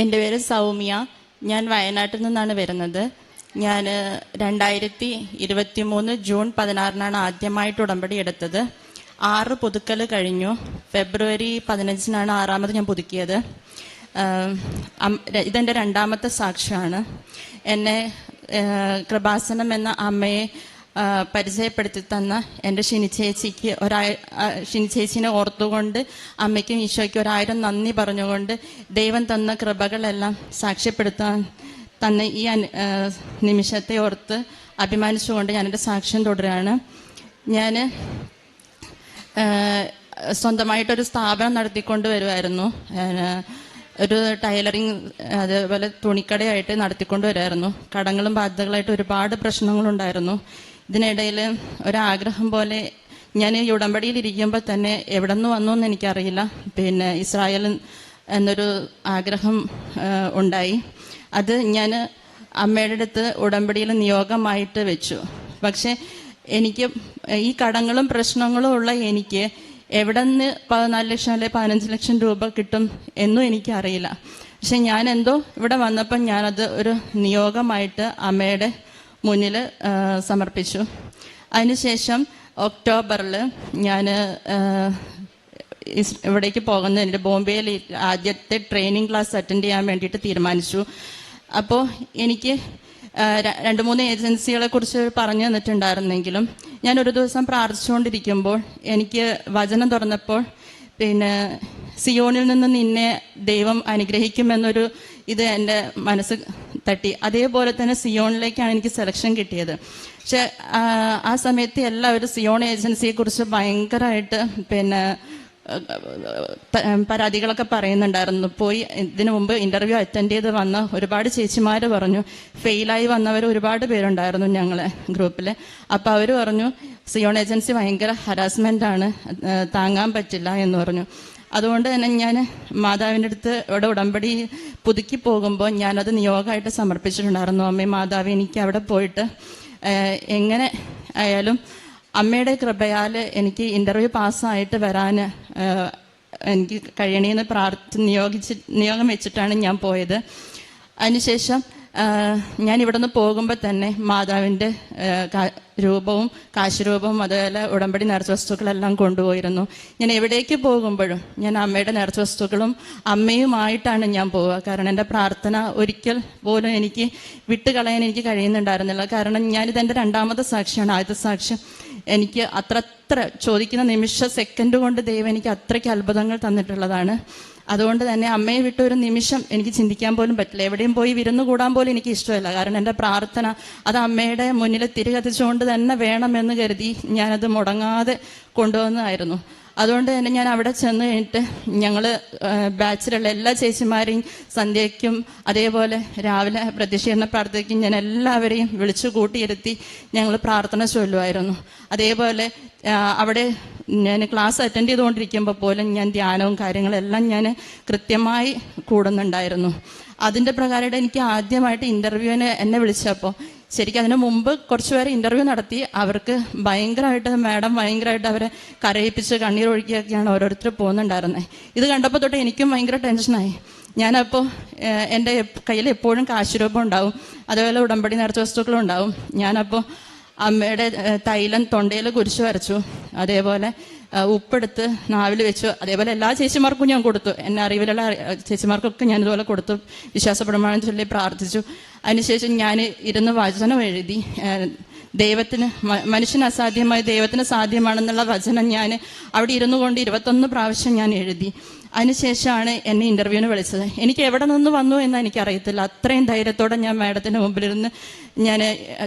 എന്റെ പേര് സൗമ്യ. ഞാൻ വയനാട്ടിൽ നിന്നാണ് വരുന്നത്. ഞാൻ രണ്ടായിരത്തി ഇരുപത്തി മൂന്ന് ജൂൺ പതിനാറിനാണ് ആദ്യമായിട്ട് ഉടമ്പടി എടുത്തത്. ആറ് പുതുക്കൽ കഴിഞ്ഞു. ഫെബ്രുവരി പതിനഞ്ചിനാണ് ആറാമത് ഞാൻ പുതുക്കിയത്. ഇതെന്റെ രണ്ടാമത്തെ സാക്ഷ്യമാണ് എന്നെ കൃപാസനം എന്ന അമ്മയെ പരിചയപ്പെടുത്തി തന്ന എന്റെ ഷിനി ചേച്ചിക്ക് ഒരാ ആ, ഷിനി ചേച്ചിനെ ഓർത്തുകൊണ്ട് അമ്മയ്ക്കും ഈശോയ്ക്കും ഒരായിരം നന്ദി പറഞ്ഞുകൊണ്ട് ദൈവം തന്ന കൃപകളെല്ലാം സാക്ഷ്യപ്പെടുത്താൻ തന്ന ഈ നിമിഷത്തെ ഓർത്ത് അഭിമാനിച്ചുകൊണ്ട് ഞാൻ ഞാനെന്റെ സാക്ഷ്യം തുടരുകയാണ്. ഞാൻ സ്വന്തമായിട്ടൊരു സ്ഥാപനം നടത്തിക്കൊണ്ട് വരുമായിരുന്നു ഒരു ടൈലറിങ് അതേപോലെ തുണിക്കടയായിട്ട് നടത്തിക്കൊണ്ട് വരുമായിരുന്നു കടങ്ങളും ബാധ്യതകളായിട്ട് ഒരുപാട് പ്രശ്നങ്ങളുണ്ടായിരുന്നു. ഇതിനിടയിൽ ഒരാഗ്രഹം പോലെ ഞാൻ ഈ ഉടമ്പടിയിൽ ഇരിക്കുമ്പോൾ തന്നെ എവിടെ നിന്ന് വന്നു എന്ന് എനിക്കറിയില്ല. പിന്നെ ഇസ്രായേൽ എന്നൊരു ആഗ്രഹം ഉണ്ടായി. അത് ഞാൻ അമ്മയുടെ അടുത്ത് ഉടമ്പടിയിൽ നിയോഗമായിട്ട് വെച്ചു. പക്ഷെ എനിക്ക് ഈ കടങ്ങളും പ്രശ്നങ്ങളും ഉള്ള എനിക്ക് എവിടെ നിന്ന് പതിനാല് ലക്ഷം അല്ലെ പതിനഞ്ച് ലക്ഷം രൂപ കിട്ടും എന്നും എനിക്കറിയില്ല. പക്ഷെ ഞാൻ എന്തോ ഇവിടെ വന്നപ്പോൾ ഞാനത് ഒരു നിയോഗമായിട്ട് അമ്മയുടെ മുന്നിൽ സമർപ്പിച്ചു. അതിനുശേഷം ഒക്ടോബറിൽ ഞാൻ ഇവിടേക്ക് പോകുന്നതിന്റെ ബോംബെയിൽ ആദ്യത്തെ ട്രെയിനിങ് ക്ലാസ് അറ്റൻഡ് ചെയ്യാൻ വേണ്ടിയിട്ട് തീരുമാനിച്ചു. അപ്പോൾ എനിക്ക് രണ്ട് മൂന്ന് ഏജൻസികളെ കുറിച്ച് പറഞ്ഞു തന്നിട്ടുണ്ടായിരുന്നെങ്കിലും ഞാൻ ഒരു ദിവസം പ്രാർത്ഥിച്ചുകൊണ്ടിരിക്കുമ്പോൾ എനിക്ക് വചനം തുറന്നപ്പോൾ പിന്നെ സിയോണിൽ നിന്ന് നിന്നെ ദൈവം അനുഗ്രഹിക്കുമെന്നൊരു ഇത് എന്റെ മനസ്സ് തട്ടി. അതേപോലെ തന്നെ സിയോണിലേക്കാണ് എനിക്ക് സെലക്ഷൻ കിട്ടിയത്. പക്ഷെ ആ, സമയത്ത് എല്ലാവരും സിയോൺ ഏജൻസിയെ കുറിച്ച് ഭയങ്കരമായിട്ട് പിന്നെ പരാതികളൊക്കെ പറയുന്നുണ്ടായിരുന്നു. പോയി ഇതിനു മുമ്പ് ഇന്റർവ്യൂ അറ്റൻഡ് ചെയ്ത് വന്ന ഒരുപാട് ചേച്ചിമാർ പറഞ്ഞു. ഫെയിലായി വന്നവർ ഒരുപാട് പേരുണ്ടായിരുന്നു ഞങ്ങളെ ഗ്രൂപ്പിൽ അപ്പോൾ അവർ പറഞ്ഞു സിയോൺ ഏജൻസി ഭയങ്കര ഹരാസ്മെന്റ് ആണ്. താങ്ങാൻ പറ്റില്ല എന്ന് പറഞ്ഞു. അതുകൊണ്ട് തന്നെ ഞാൻ മാതാവിന്റെ അടുത്ത് ഇവിടെ ഉടമ്പടി പുതുക്കി പോകുമ്പോൾ ഞാനത് നിയോഗമായിട്ട് സമർപ്പിച്ചിട്ടുണ്ടായിരുന്നു. അമ്മേ മാതാവ് എനിക്ക് അവിടെ പോയിട്ട് എങ്ങനെ ആയാലും അമ്മയുടെ കൃപയാൽ എനിക്ക് ഇന്റർവ്യൂ പാസ്സായിട്ട് വരാൻ എനിക്ക് കഴിയണേന്ന് പ്രാർത്ഥി നിയോഗിച്ച് നിയോഗം വെച്ചിട്ടാണ് ഞാൻ പോയത്. അതിനുശേഷം ഞാൻ ഇവിടെ നിന്ന് പോകുമ്പോൾ തന്നെ മാതാവിന്റെ രൂപവും കാശുരൂപവും അതുപോലെ ഉടമ്പടി നേർച്ച വസ്തുക്കളെല്ലാം കൊണ്ടുപോയിരുന്നു. ഞാൻ എവിടേക്ക് പോകുമ്പോഴും ഞാൻ അമ്മയുടെ നേർച്ച വസ്തുക്കളും അമ്മയുമായിട്ടാണ് ഞാൻ പോവുക. കാരണം എന്റെ പ്രാർത്ഥന ഒരിക്കൽ പോലും എനിക്ക് വിട്ടുകളയാൻ എനിക്ക് കഴിയുന്നുണ്ടായിരുന്നില്ല. കാരണം ഞാനിതെന്റെ രണ്ടാമത്തെ സാക്ഷിയാണ്. ആദ്യത്തെ സാക്ഷ്യം എനിക്ക് അത്ര ചോദിക്കുന്ന നിമിഷ സെക്കൻഡ് കൊണ്ട് ദൈവം എനിക്ക് അത്രയ്ക്ക് അത്ഭുതങ്ങൾ തന്നിട്ടുള്ളതാണ്. അതുകൊണ്ട് തന്നെ അമ്മയെ വിട്ട് ഒരു നിമിഷം എനിക്ക് ചിന്തിക്കാൻ പോലും പറ്റില്ല. എവിടെയും പോയി വിരുന്ന് കൂടാൻ പോലും എനിക്ക് ഇഷ്ടമല്ല. കാരണം എന്റെ പ്രാർത്ഥന അത് അമ്മയുടെ മുന്നിൽ തിരികത്തിച്ചുകൊണ്ട് തന്നെ വേണമെന്ന് കരുതി ഞാനത് മുടങ്ങാതെ കൊണ്ടുവന്നതായിരുന്നു. അതുകൊണ്ട് തന്നെ ഞാൻ അവിടെ ചെന്ന് കഴിഞ്ഞിട്ട് ഞങ്ങൾ ബാച്ചിലുള്ള എല്ലാ ചേച്ചിമാരെയും സന്ധ്യയ്ക്കും അതേപോലെ രാവിലെ പ്രതിഷേധ പ്രാർത്ഥനയ്ക്കും ഞാൻ എല്ലാവരെയും വിളിച്ചു കൂട്ടിയിരുത്തി ഞങ്ങൾ പ്രാർത്ഥന ചൊല്ലുമായിരുന്നു. അതേപോലെ അവിടെ ഞാൻ ക്ലാസ് അറ്റൻഡ് ചെയ്തുകൊണ്ടിരിക്കുമ്പോൾ പോലും ഞാൻ ധ്യാനവും കാര്യങ്ങളെല്ലാം ഞാൻ കൃത്യമായി കൂടുന്നുണ്ടായിരുന്നു. അതിന്റെ പ്രകാരം എനിക്ക് ആദ്യമായിട്ട് ഇന്റർവ്യൂവിന് എന്നെ വിളിച്ചപ്പോൾ ശരിക്കും അതിനു മുമ്പ് കുറച്ചുപേരെ ഇന്റർവ്യൂ നടത്തി. അവർക്ക് ഭയങ്കരമായിട്ട് മാഡം ഭയങ്കരമായിട്ട് അവരെ കരയിപ്പിച്ച് കണ്ണീരൊഴുക്കിയൊക്കെയാണ് ഓരോരുത്തർ പോകുന്നുണ്ടായിരുന്നത് ഇത് കണ്ടപ്പോൾ തൊട്ട് എനിക്കും ഭയങ്കര ടെൻഷനായി ഞാനപ്പോൾ എന്റെ കയ്യിൽ എപ്പോഴും കാശുരൂപം ഉണ്ടാവും. അതുപോലെ ഉടമ്പടി നേർച്ച വസ്തുക്കളും ഉണ്ടാവും. ഞാനപ്പോൾ അമ്മയുടെ തൈലം തൊണ്ടയിൽ കുരിശ് വരച്ചു. അതേപോലെ ഉപ്പെടുത്ത് നാവിൽ വെച്ചു. അതേപോലെ എല്ലാ ചേച്ചിമാർക്കും ഞാൻ കൊടുത്തു. എന്നെ അറിവിലുള്ള അറി- ചേച്ചിമാർക്കൊക്കെ ഞാൻ ഇതുപോലെ കൊടുത്തു. വിശ്വാസപ്രമാണം ചൊല്ലി പ്രാർത്ഥിച്ചു. അതിനുശേഷം ഞാൻ ഇരുന്ന് വചനം എഴുതി. ദൈവത്തിന് മനുഷ്യന് അസാധ്യമായി ദൈവത്തിന് സാധ്യമാണെന്നുള്ള വചനം ഞാൻ അവിടെ ഇരുന്നു കൊണ്ട് ഇരുപത്തൊന്ന് പ്രാവശ്യം ഞാൻ എഴുതി. അതിനുശേഷമാണ് എന്നെ ഇന്റർവ്യൂവിന് വിളിച്ചത്. എനിക്ക് എവിടെ നിന്ന് വന്നു എന്ന് എനിക്കറിയത്തില്ല. അത്രയും ധൈര്യത്തോടെ ഞാൻ മാഡത്തിന്റെ മുമ്പിലിരുന്ന് ഞാൻ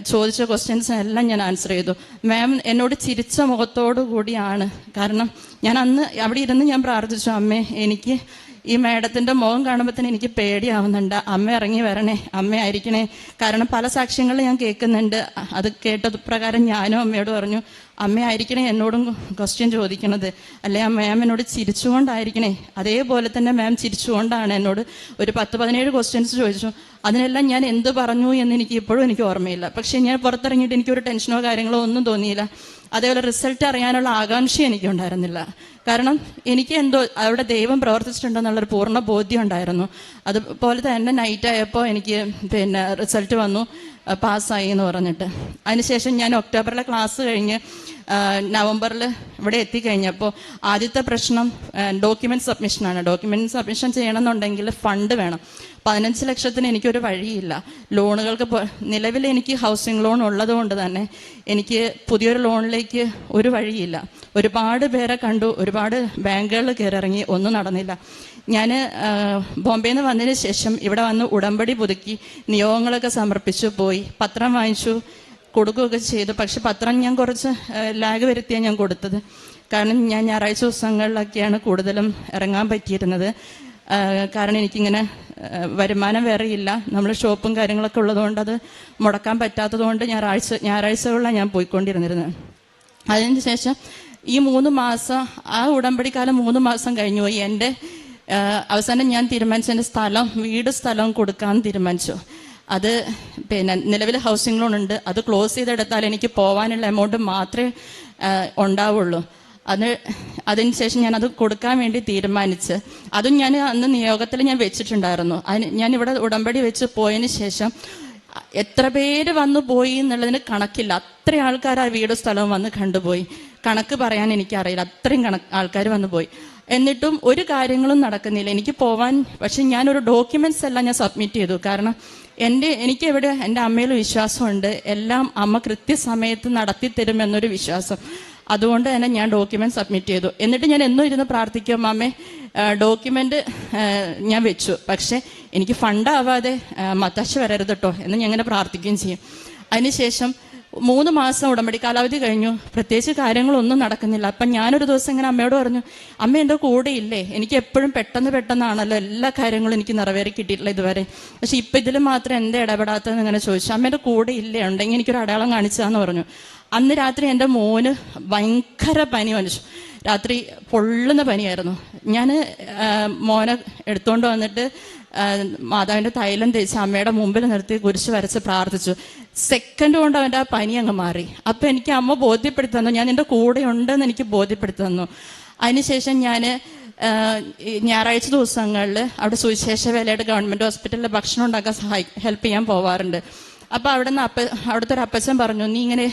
ചോദിച്ച ക്വസ്റ്റ്യൻസ് എല്ലാം ഞാൻ ആൻസർ ചെയ്തു. മാം എന്നോട് ചിരിച്ച മുഖത്തോടു കൂടിയാണ്. കാരണം ഞാൻ അന്ന് അവിടെ ഇരുന്ന് ഞാൻ പ്രാർത്ഥിച്ചു അമ്മേ എനിക്ക് ഈ മേഡത്തിന്റെ മുഖം കാണുമ്പോൾ തന്നെ എനിക്ക് പേടിയാവുന്നുണ്ട്. അമ്മ ഇറങ്ങി വരണേ അമ്മ ആയിരിക്കണേ. കാരണം പല സാക്ഷ്യങ്ങളും ഞാൻ കേൾക്കുന്നുണ്ട്. അത് കേട്ടത് പ്രകാരം ഞാനും അമ്മയോട് പറഞ്ഞു അമ്മ ആയിരിക്കണേ എന്നോടും ക്വസ്റ്റ്യൻ ചോദിക്കണത്. അല്ലെ മാം എന്നോട് ചിരിച്ചുകൊണ്ടായിരിക്കണേ. അതേപോലെ തന്നെ മാം ചിരിച്ചുകൊണ്ടാണ് എന്നോട് ഒരു പത്ത് പതിനേഴ് ക്വസ്റ്റ്യൻസ് ചോദിച്ചു. അതിനെല്ലാം ഞാൻ എന്ത് പറഞ്ഞു എന്ന് എനിക്ക് ഇപ്പോഴും എനിക്ക് ഓർമ്മയില്ല. പക്ഷെ ഞാൻ പുറത്തിറങ്ങിയിട്ട് എനിക്കൊരു ടെൻഷനോ കാര്യങ്ങളോ ഒന്നും തോന്നിയില്ല. അതേപോലെ റിസൾട്ട് അറിയാനുള്ള ആകാംക്ഷ എനിക്കുണ്ടായിരുന്നില്ല. കാരണം എനിക്ക് എന്തോ അവിടെ ദൈവം പ്രവർത്തിച്ചിട്ടുണ്ടെന്നുള്ളൊരു പൂർണ ബോധ്യം ഉണ്ടായിരുന്നു. അതുപോലെ തന്നെ നൈറ്റ് ആയപ്പോൾ എനിക്ക് പിന്നെ റിസൾട്ട് വന്നു. പാസ്സായി എന്ന് പറഞ്ഞിട്ട്. അതിനുശേഷം ഞാൻ ഒക്ടോബറിലെ ക്ലാസ് കഴിഞ്ഞ് നവംബറിൽ ഇവിടെ എത്തിക്കഴിഞ്ഞപ്പോൾ ആദ്യത്തെ പ്രശ്നം ഡോക്യുമെന്റ് സബ്മിഷനാണ് ഡോക്യുമെന്റ് സബ്മിഷൻ ചെയ്യണമെന്നുണ്ടെങ്കിൽ ഫണ്ട് വേണം. പതിനഞ്ച് ലക്ഷത്തിന് എനിക്കൊരു വഴിയില്ല. ലോണുകൾക്ക് നിലവിൽ എനിക്ക് ഹൗസിംഗ് ലോൺ ഉള്ളത് കൊണ്ട് തന്നെ എനിക്ക് പുതിയൊരു ലോണിലേക്ക് ഒരു വഴിയില്ല. ഒരുപാട് പേരെ കണ്ടു ഒരുപാട് ബാങ്കുകളിൽ കയറിറങ്ങി ഒന്നും നടന്നില്ല. ഞാൻ ബോംബെയിൽ നിന്ന് വന്നതിന് ശേഷം ഇവിടെ വന്ന് ഉടമ്പടി പുതുക്കി നിയോഗങ്ങളൊക്കെ സമർപ്പിച്ചു പോയി പത്രം വാങ്ങിച്ചു. കൊടുക്കുകയൊക്കെ ചെയ്തു. പക്ഷെ പത്രം ഞാൻ കുറച്ച് ലാഗ് വരുത്തിയാണ് ഞാൻ കൊടുത്തത്. കാരണം ഞാൻ ഞായറാഴ്ച ദിവസങ്ങളിലൊക്കെയാണ് കൂടുതലും ഇറങ്ങാൻ പറ്റിയിരുന്നത്. കാരണം എനിക്കിങ്ങനെ വരുമാനം വേറെ ഇല്ല. നമ്മൾ ഷോപ്പും കാര്യങ്ങളൊക്കെ ഉള്ളതുകൊണ്ട് അത് മുടക്കാൻ പറ്റാത്തതുകൊണ്ട് ഞായറാഴ്ച ഞായറാഴ്ചകളിലാണ് ഞാൻ പോയിക്കൊണ്ടിരുന്നിരുന്നത് അതിന് ശേഷം ഈ മൂന്ന് മാസം ആ ഉടമ്പടി കാലം മൂന്ന് മാസം കഴിഞ്ഞു. പോയി എന്റെ അവസാനം ഞാൻ തീരുമാനിച്ച എന്റെ സ്ഥലം വീട് സ്ഥലം കൊടുക്കാൻ തീരുമാനിച്ചു. അത് പിന്നെ നിലവിൽ ഹൗസിംഗ് ലോൺ ഉണ്ട്. അത് ക്ലോസ് ചെയ്തെടുത്താൽ എനിക്ക് പോകാനുള്ള എമൗണ്ട് മാത്രമേ ഉണ്ടാവുള്ളൂ. അത് അതിനുശേഷം ഞാൻ അത് കൊടുക്കാൻ വേണ്ടി തീരുമാനിച്ച്. അതും ഞാൻ അന്ന് നിയോഗത്തിൽ ഞാൻ വെച്ചിട്ടുണ്ടായിരുന്നു. അതിന് ഞാൻ ഇവിടെ ഉടമ്പടി വെച്ച് പോയതിന് ശേഷം എത്ര പേര് വന്നു പോയി എന്നുള്ളതിന് കണക്കില്ല. അത്ര ആൾക്കാർ ആ വീട് സ്ഥലവും വന്ന് കണ്ടുപോയി. കണക്ക് പറയാൻ എനിക്കറിയില്ല. അത്രയും കണക്ക് ആൾക്കാർ വന്നു പോയി. എന്നിട്ടും ഒരു കാര്യങ്ങളും നടക്കുന്നില്ല. എനിക്ക് പോവാൻ പക്ഷെ ഞാനൊരു ഡോക്യുമെന്റ്സ് എല്ലാം ഞാൻ സബ്മിറ്റ് ചെയ്തു. കാരണം എന്റെ എനിക്ക് എവിടെ എന്റെ അമ്മയിൽ വിശ്വാസമുണ്ട്. എല്ലാം അമ്മ കൃത്യസമയത്ത് നടത്തി തരുമെന്നൊരു വിശ്വാസം. അതുകൊണ്ട് തന്നെ ഞാൻ ഡോക്യുമെന്റ് സബ്മിറ്റ് ചെയ്തു. എന്നിട്ട് ഞാൻ എന്നും ഇരുന്ന് പ്രാർത്ഥിക്കും അമ്മേ ഡോക്യുമെന്റ് ഞാൻ വെച്ചു. പക്ഷെ എനിക്ക് ഫണ്ടാവാതെ മത്താശ വരരുത് കേട്ടോ എന്ന് ഞാൻ അങ്ങനെ പ്രാർത്ഥിക്കുകയും ചെയ്യും. അതിനുശേഷം മൂന്ന് മാസം ഉടമ്പടി കാലാവധി കഴിഞ്ഞു. പ്രത്യേകിച്ച് കാര്യങ്ങളൊന്നും നടക്കുന്നില്ല. അപ്പം ഞാനൊരു ദിവസം ഇങ്ങനെ അമ്മയോട് പറഞ്ഞു അമ്മ എന്റെ കൂടെ ഇല്ലേ എനിക്ക് എപ്പോഴും പെട്ടെന്ന് പെട്ടെന്നാണല്ലോ എല്ലാ കാര്യങ്ങളും എനിക്ക് നിറവേറി കിട്ടിയിട്ടില്ല ഇതുവരെ. പക്ഷെ ഇപ്പം ഇതിൽ മാത്രം എന്താ ഇടപെടാത്തതെന്ന് ഇങ്ങനെ ചോദിച്ചു. അമ്മേന്റെ കൂടെ ഇല്ലേ ഉണ്ടെങ്കിൽ എനിക്കൊരു അടയാളം കാണിച്ചാന്ന് പറഞ്ഞു. അന്ന് രാത്രി എന്റെ മോന് ഭയങ്കര പനി വനിച്ചു രാത്രി പൊള്ളുന്ന പനിയായിരുന്നു. ഞാൻ മോനെ എടുത്തുകൊണ്ട് വന്നിട്ട് ആ, മാതാവിന്റെ തൈലം തേച്ച് അമ്മയുടെ മുമ്പിൽ നിർത്തി കുരിശ് വരച്ച് പ്രാർത്ഥിച്ചു. സെക്കൻഡ് കൊണ്ട് അവന്റെ ആ പനി അങ്ങ് മാറി. അപ്പം എനിക്ക് അമ്മ ബോധ്യപ്പെടുത്തി തന്നു. ഞാൻ നിന്റെ കൂടെ ഉണ്ടെന്ന് എനിക്ക് ബോധ്യപ്പെടുത്തി തന്നു. അതിനുശേഷം ഞാൻ ഞായറാഴ്ച ദിവസങ്ങളിൽ അവിടെ സുവിശേഷ വേലയുടെ ഗവൺമെന്റ് ഹോസ്പിറ്റലിൽ ഭക്ഷണം ഉണ്ടാക്കാൻ സഹായി ഹെൽപ്പ് ചെയ്യാൻ പോവാറുണ്ട്. അപ്പൊ അവിടെ നിന്ന് അപ്പ അവിടുത്തെ ഒരു അപ്പച്ചൻ പറഞ്ഞു നീ ഇങ്ങനെ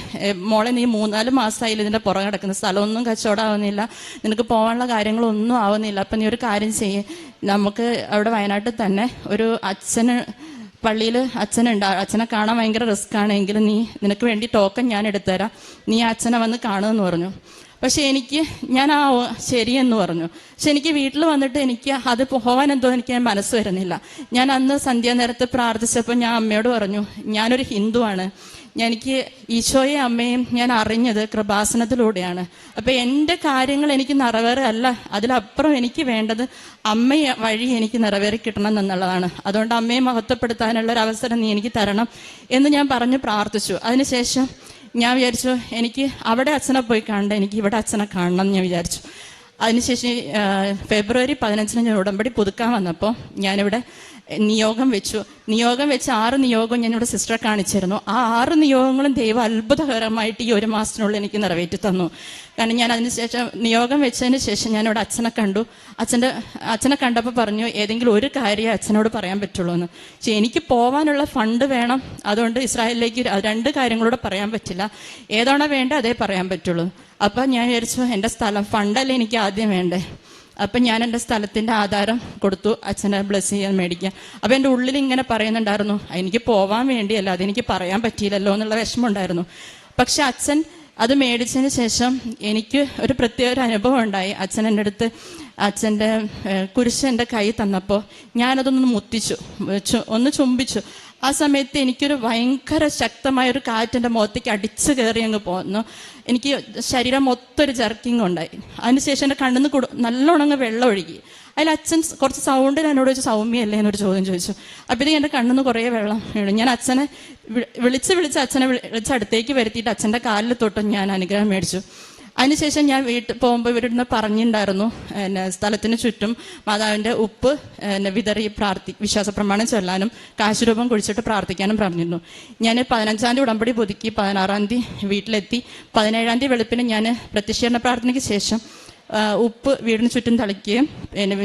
മോളെ നീ മൂന്നാൽ മാസമായില്ല ഇതിന്റെ പുറം കിടക്കുന്ന. സ്ഥലമൊന്നും കച്ചവടമാവുന്നില്ല നിനക്ക് പോകാനുള്ള കാര്യങ്ങളൊന്നും ആവുന്നില്ല. അപ്പൊ നീ ഒരു കാര്യം ചെയ്യേ. നമുക്ക് അവിടെ വയനാട്ടിൽ തന്നെ ഒരു അച്ഛന് പള്ളിയിൽ അച്ഛനുണ്ട്. അച്ഛനെ കാണാൻ ഭയങ്കര റിസ്ക് ആണെങ്കിലും നീ നിനക്ക് വേണ്ടി ടോക്കൺ ഞാൻ എടുത്തുതരാം. നീ അച്ഛനെ വന്ന് കാണുമെന്ന് പറഞ്ഞു. പക്ഷെ എനിക്ക് ഞാൻ ആ ശരിയെന്ന് പറഞ്ഞു. പക്ഷെ എനിക്ക് വീട്ടിൽ വന്നിട്ട് എനിക്ക് അത് പോകാൻ എന്തോ എനിക്ക് മനസ്സ് വരുന്നില്ല. ഞാൻ അന്ന് സന്ധ്യാനേരത്ത് പ്രാർത്ഥിച്ചപ്പോൾ ഞാൻ അമ്മയോട് പറഞ്ഞു ഞാനൊരു ഹിന്ദുവാണ്. എനിക്ക് ഈശോയെ അമ്മയും ഞാൻ അറിഞ്ഞത് കൃപാസനത്തിലൂടെയാണ്. അപ്പൊ എന്റെ കാര്യങ്ങൾ എനിക്ക് നിറവേറല്ല അതിലപ്പുറം എനിക്ക് വേണ്ടത് അമ്മ വഴി എനിക്ക് നിറവേറി കിട്ടണം എന്നുള്ളതാണ്. അതുകൊണ്ട് അമ്മയെ മഹത്വപ്പെടുത്താനുള്ള ഒരു അവസരം നീ എനിക്ക് തരണം എന്ന് ഞാൻ പറഞ്ഞ് പ്രാർത്ഥിച്ചു. അതിനുശേഷം ഞാൻ വിചാരിച്ചു എനിക്ക് അവിടെ അച്ഛനെ പോയി കാണണ്ട എനിക്ക് ഇവിടെ അച്ഛനെ കാണണം എന്ന് ഞാൻ വിചാരിച്ചു. അതിനുശേഷം ഫെബ്രുവരി പതിനഞ്ചിന് ഞാൻ ഉടമ്പടി പുതുക്കാൻ വന്നപ്പോൾ ഞാനിവിടെ നിയോഗം വെച്ചു. നിയോഗം വെച്ച് ആറ് നിയോഗം ഞാൻ ഇവിടെ സിസ്റ്ററെ കാണിച്ചിരുന്നു. ആ ആറ് നിയോഗങ്ങളും ദൈവം അത്ഭുതകരമായിട്ട് ഈ ഒരു മാസത്തിനുള്ളിൽ എനിക്ക് നിറവേറ്റി തന്നു. കാരണം ഞാൻ അതിനുശേഷം നിയോഗം വെച്ചതിന് ശേഷം ഞാൻ ഇവിടെ അച്ഛനെ കണ്ടു. അച്ഛന്റെ അച്ഛനെ കണ്ടപ്പോൾ പറഞ്ഞു ഏതെങ്കിലും ഒരു കാര്യം അച്ഛനോട് പറയാൻ പറ്റുള്ളൂ എന്ന്. പക്ഷേ എനിക്ക് പോവാനുള്ള ഫണ്ട് വേണം. അതുകൊണ്ട് ഇസ്രായേലിലേക്ക് രണ്ട് കാര്യങ്ങളോട് പറയാൻ പറ്റില്ല. ഏതാണോ വേണ്ടത് അതേ പറയാൻ പറ്റുള്ളൂ. അപ്പം ഞാൻ വിചാരിച്ചു എന്റെ സ്ഥലം ഫണ്ടല്ലേ എനിക്ക് ആദ്യം വേണ്ടേ? അപ്പം ഞാൻ എന്റെ സ്ഥലത്തിന്റെ ആധാരം കൊടുത്തു അച്ഛനെ ബ്ലസ് ചെയ്യാൻ മേടിക്കാൻ. അപ്പം എന്റെ ഉള്ളിൽ ഇങ്ങനെ പറയുന്നുണ്ടായിരുന്നു എനിക്ക് പോവാൻ വേണ്ടിയല്ല അതെനിക്ക് പറയാൻ പറ്റിയില്ലല്ലോ എന്നുള്ള വിഷമമുണ്ടായിരുന്നു. പക്ഷെ അച്ഛൻ അത് മേടിച്ചതിന് ശേഷം എനിക്ക് ഒരു പ്രത്യേക ഒരു അനുഭവം ഉണ്ടായി. അച്ഛൻ എന്റെ അടുത്ത് അച്ഛന്റെ കുരിശ് എന്റെ കൈ തന്നപ്പോൾ ഞാനതൊന്ന് മുത്തിച്ചു ഒന്ന് ചുംബിച്ചു. ആ സമയത്ത് എനിക്കൊരു ഭയങ്കര ശക്തമായ ഒരു കാറ്റ് എന്റെ മുഖത്തേക്ക് അടിച്ചു കയറി അങ്ങ് പോന്നു. എനിക്ക് ശരീരം മൊത്തം ഒരു ഉണ്ടായി. അതിനുശേഷം എന്റെ കണ്ണിൽ നിന്ന് കൊടു നല്ലോണം അങ്ങ് വെള്ളം ഒഴുകി. അതിൽ അച്ഛൻ കുറച്ച് സൗണ്ടിൽ എന്നോട് ചോദിച്ചു സൗമ്യല്ലേ എന്നൊരു ചോദ്യം ചോദിച്ചു. അപ്പോഴത്തേക്ക് എന്റെ കണ്ണിൽ നിന്ന് കുറേ വെള്ളം വീണു. ഞാൻ അച്ഛനെ വിളിച്ച് വിളിച്ച് അച്ഛനെ വിളി- വിളിച്ച് അടുത്തേക്ക് വരുത്തിയിട്ട് അച്ഛന്റെ കാലിൽ തൊട്ടും ഞാൻ അനുഗ്രഹം മേടിച്ചു. അതിനുശേഷം ഞാൻ വീട്ടിൽ പോകുമ്പോൾ ഇവരിടുന്ന് പറഞ്ഞിട്ടുണ്ടായിരുന്നു എന്നെ സ്ഥലത്തിന് ചുറ്റും മാതാവിന്റെ ഉപ്പ് എന്നെ വിതറി പ്രാർത്ഥി വിശ്വാസ പ്രമാണം ചൊല്ലാനും കാശുരൂപം കുഴിച്ചിട്ട് പ്രാർത്ഥിക്കാനും പറഞ്ഞിരുന്നു. ഞാൻ പതിനഞ്ചാം തീയതി ഉടമ്പടി പുതുക്കി പതിനാറാം തീയതി വീട്ടിലെത്തി. പതിനേഴാം തീയതി വെളുപ്പിന് ഞാൻ പ്രത്യക്ഷീകരണ പ്രാർത്ഥനയ്ക്ക് ശേഷം ഉപ്പ് വീടിന് ചുറ്റും തളിക്കുകയും പിന്നെ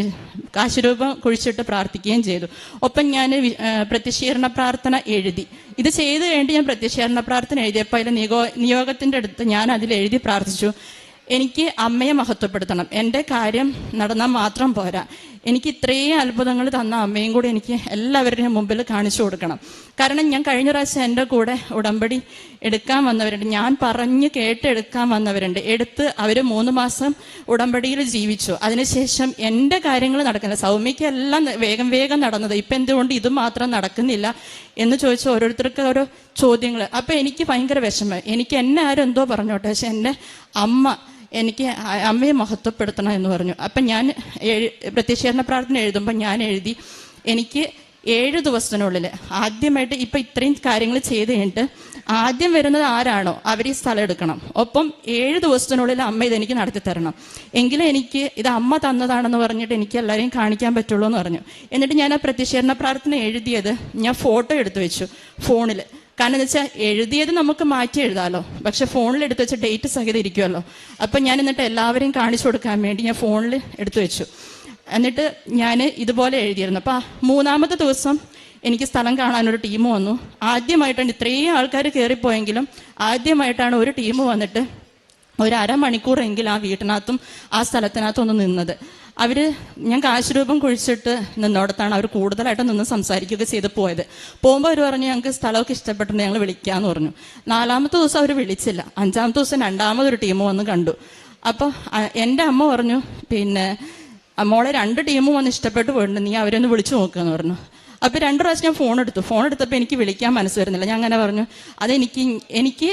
കാശുരൂപം കുഴിച്ചിട്ട് പ്രാർത്ഥിക്കുകയും ചെയ്തു. ഒപ്പം ഞാൻ പ്രത്യക്ഷീകരണ പ്രാർത്ഥന എഴുതി. ഇത് ചെയ്ത് കഴിഞ്ഞിട്ട് ഞാൻ പ്രത്യക്ഷീകരണ പ്രാർത്ഥന എഴുതിയപ്പോൾ അതിൽ നിയോ നിയോഗത്തിന്റെ അടുത്ത് ഞാൻ അതിൽ എഴുതി പ്രാർത്ഥിച്ചു. എനിക്ക് അമ്മയെ മഹത്വപ്പെടുത്തണം. എന്റെ കാര്യം നടന്നാൽ മാത്രം പോരാ. എനിക്ക് ഇത്രയും അത്ഭുതങ്ങൾ തന്ന അമ്മയും കൂടി എനിക്ക് എല്ലാവരുടെയും മുമ്പിൽ കാണിച്ചു കൊടുക്കണം. കാരണം ഞാൻ കഴിഞ്ഞ പ്രാവശ്യം എന്റെ കൂടെ ഉടമ്പടി എടുക്കാൻ വന്നവരുണ്ട്. ഞാൻ പറഞ്ഞ് കേട്ടെടുക്കാൻ വന്നവരുണ്ട്. എടുത്ത് അവർ മൂന്ന് മാസം ഉടമ്പടിയിൽ ജീവിച്ചു. അതിനുശേഷം എന്റെ കാര്യങ്ങൾ നടക്കുന്നില്ല. സൗമ്യയ്ക്ക് എല്ലാം വേഗം വേഗം നടന്നത്. ഇപ്പം എന്തുകൊണ്ട് ഇത് മാത്രം നടക്കുന്നില്ല എന്ന് ചോദിച്ച ഓരോരുത്തർക്ക് ഓരോ ചോദ്യങ്ങൾ. അപ്പം എനിക്ക് ഭയങ്കര വിഷമം. എനിക്ക് എന്നെ ആരും എന്തോ പറഞ്ഞോട്ടെ. പക്ഷെ എന്റെ അമ്മ എനിക്ക് അമ്മയെ മഹത്വപ്പെടുത്തണം എന്ന് പറഞ്ഞു. അപ്പം ഞാൻ പ്രത്യക്ഷീകരണ പ്രാർത്ഥന എഴുതുമ്പോൾ ഞാൻ എഴുതി എനിക്ക് ഏഴ് ദിവസത്തിനുള്ളിൽ ആദ്യമായിട്ട് ഇപ്പം ഇത്രയും കാര്യങ്ങൾ ചെയ്ത് കഴിഞ്ഞിട്ട് ആദ്യം വരുന്നത് ആരാണോ അവർ ഈ സ്ഥലം എടുക്കണം. ഒപ്പം ഏഴ് ദിവസത്തിനുള്ളിൽ അമ്മ ഇതെനിക്ക് നടത്തി തരണം. എങ്കിലും എനിക്ക് ഇത് അമ്മ തന്നതാണെന്ന് പറഞ്ഞിട്ട് എനിക്ക് എല്ലാവരെയും കാണിക്കാൻ പറ്റുള്ളൂ എന്ന് പറഞ്ഞു. എന്നിട്ട് ഞാൻ ആ പ്രത്യക്ഷീകരണ പ്രാർത്ഥന എഴുതിയത് ഞാൻ ഫോട്ടോ എടുത്തു വെച്ചു ഫോണിൽ കാരണം എന്ന് വെച്ചാൽ എഴുതിയത് നമുക്ക് മാറ്റി എഴുതാമല്ലോ പക്ഷെ ഫോണിൽ എടുത്തു വെച്ച ഡേറ്റ് സഹിതം ഇരിക്കുമല്ലോ അപ്പം ഞാൻ എന്നിട്ട് എല്ലാവരെയും കാണിച്ചു കൊടുക്കാൻ വേണ്ടി ഞാൻ ഫോണിൽ എടുത്തു വെച്ചു. എന്നിട്ട് ഞാൻ ഇതുപോലെ എഴുതിയിരുന്നു. അപ്പം മൂന്നാമത്തെ ദിവസം എനിക്ക് സ്ഥലം കാണാനൊരു ടീം വന്നു. ആദ്യമായിട്ടാണ് ഇത്രയും ആൾക്കാർ കയറിപ്പോയെങ്കിലും ആദ്യമായിട്ടാണ് ഒരു ടീം വന്നിട്ട് ഒരു അരമണിക്കൂറെങ്കിലും ആ വീട്ടിനകത്തും ആ സ്ഥലത്തിനകത്തും ഒന്ന് നിന്നത്. അവർ ഞാൻ കാശുരൂപം കുഴിച്ചിട്ട് നിന്നോടത്താണ് അവർ കൂടുതലായിട്ട് നിന്ന് സംസാരിക്കുകയൊക്കെ ചെയ്ത് പോയത്. പോകുമ്പോൾ അവർ പറഞ്ഞു ഞങ്ങൾക്ക് സ്ഥലമൊക്കെ ഇഷ്ടപ്പെട്ടിട്ടുണ്ട് ഞങ്ങൾ വിളിക്കാമെന്ന് പറഞ്ഞു. നാലാമത്തെ ദിവസം അവർ വിളിച്ചില്ല. അഞ്ചാമത്തെ ദിവസം രണ്ടാമതൊരു ടീം വന്ന് കണ്ടു. അപ്പോൾ എന്റെ അമ്മ പറഞ്ഞു പിന്നെ "ആ, മോളെ രണ്ട് ടീമും വന്ന് ഇഷ്ടപ്പെട്ട് പോയിട്ടുണ്ട്. നീ അവരൊന്ന് വിളിച്ചു നോക്കുക എന്ന് പറഞ്ഞു. അപ്പോൾ രണ്ട് പ്രാവശ്യം ഞാൻ ഫോൺ എടുത്തു. ഫോൺ എടുത്തപ്പോൾ എനിക്ക് വിളിക്കാൻ മനസ്സ് വരുന്നില്ല. ഞാൻ അങ്ങനെ പറഞ്ഞു അതെനിക്ക് എനിക്ക്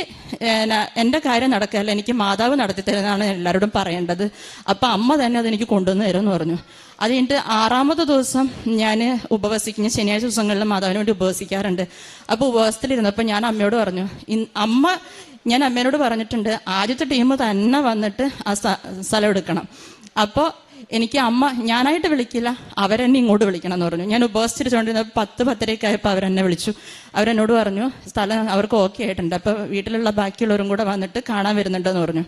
എന്റെ കാര്യം നടക്കുകയല്ല എനിക്ക് മാതാവ് നടത്തി തരുന്നതാണ് എല്ലാവരോടും പറയേണ്ടത്. അപ്പോൾ അമ്മ തന്നെ അതെനിക്ക് കൊണ്ടുവന്ന് തരുമെന്ന് പറഞ്ഞു. അത് ആറാമത്തെ ദിവസം ഞാൻ ഉപവസിക്കുന്ന ശനിയാഴ്ച ദിവസങ്ങളിൽ മാതാവിന് വേണ്ടി ഉപവസിക്കാറുണ്ട്. അപ്പോൾ ഉപവാസത്തിലിരുന്നപ്പോൾ ഞാൻ അമ്മയോട് പറഞ്ഞു അമ്മ ഞാൻ അമ്മയോട് പറഞ്ഞിട്ടുണ്ട് ആദ്യത്തെ ടീം തന്നെ വന്നിട്ട് ആ സ്ഥലം എടുക്കണം. അപ്പോൾ എനിക്ക് അമ്മ ഞാനായിട്ട് വിളിക്കില്ല. അവരെന്നെ ഇങ്ങോട്ട് വിളിക്കണം എന്ന് പറഞ്ഞു. ഞാൻ ഉപവസിച്ചിരുന്നോണ്ടിരുന്ന പത്ത് പത്തരക്കായപ്പോൾ അവരെന്നെ വിളിച്ചു. അവരെന്നോട് പറഞ്ഞു സ്ഥലം അവർക്ക് ഓക്കെ ആയിട്ടുണ്ട്. അപ്പോൾ വീട്ടിലുള്ള ബാക്കിയുള്ളവരും കൂടെ വന്നിട്ട് കാണാൻ വരുന്നുണ്ടെന്ന് പറഞ്ഞു.